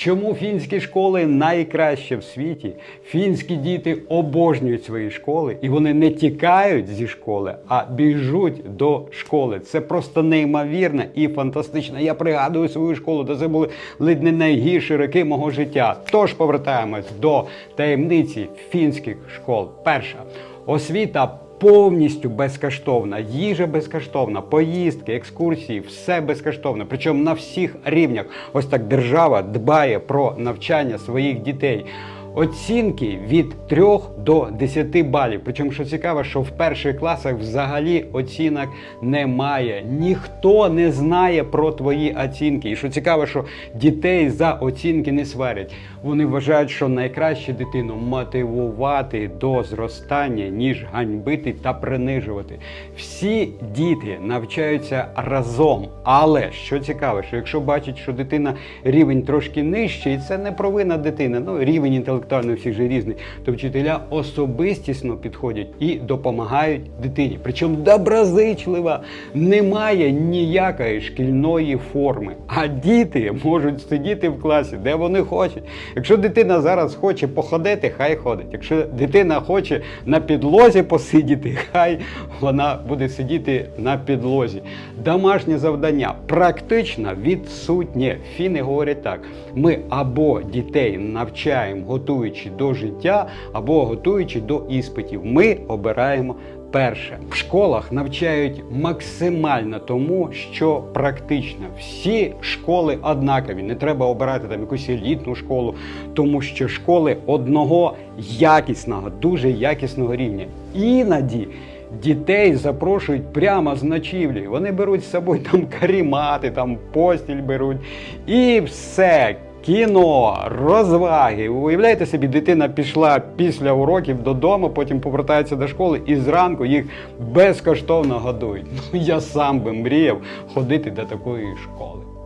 Чому фінські школи найкраще в світі? Фінські діти обожнюють свої школи, і вони не тікають зі школи, а біжуть до школи. Це просто неймовірно і фантастично. Я пригадую свою школу, де це були ледь не найгірші роки мого життя. Тож повертаємось до таємниці фінських школ. Перша освіта. Повністю безкоштовна, їжа безкоштовна, поїздки, екскурсії, все безкоштовно. Причому на всіх рівнях. Ось так держава дбає про навчання своїх дітей. Оцінки від 3 до 10 балів. Причому, що цікаво, що в перших класах взагалі оцінок немає. Ніхто не знає про твої оцінки. І що цікаво, що дітей за оцінки не сварять. Вони вважають, що найкраще дитину мотивувати до зростання, ніж ганьбити та принижувати. Всі діти навчаються разом. Але що цікаво, що якщо бачать, що дитина рівень трошки нижчий, це не провина дитини, ну рівень інтелектуальний у всіх же різний, то вчителя особистісно підходять і допомагають дитині. Причому доброзичливо немає ніякої шкільної форми. А діти можуть сидіти в класі, де вони хочуть. Якщо дитина зараз хоче походити, хай ходить. Якщо дитина хоче на підлозі посидіти, хай вона буде сидіти на підлозі. Домашнє завдання практично відсутнє. Фіни говорять так: ми або дітей навчаємо, готуючи до життя, або готуючи до іспитів. Ми обираємо. Перше, в школах навчають максимально тому, що практично всі школи однакові. Не треба обирати там якусь елітну школу, тому що школи одного якісного, дуже якісного рівня. Іноді дітей запрошують прямо з ночівлі. Вони беруть з собою там карімати, там постіль беруть, і все. Кіно, розваги. Уявляєте собі, дитина пішла після уроків додому, потім повертається до школи і зранку їх безкоштовно годують. Ну я сам би мріяв ходити до такої школи.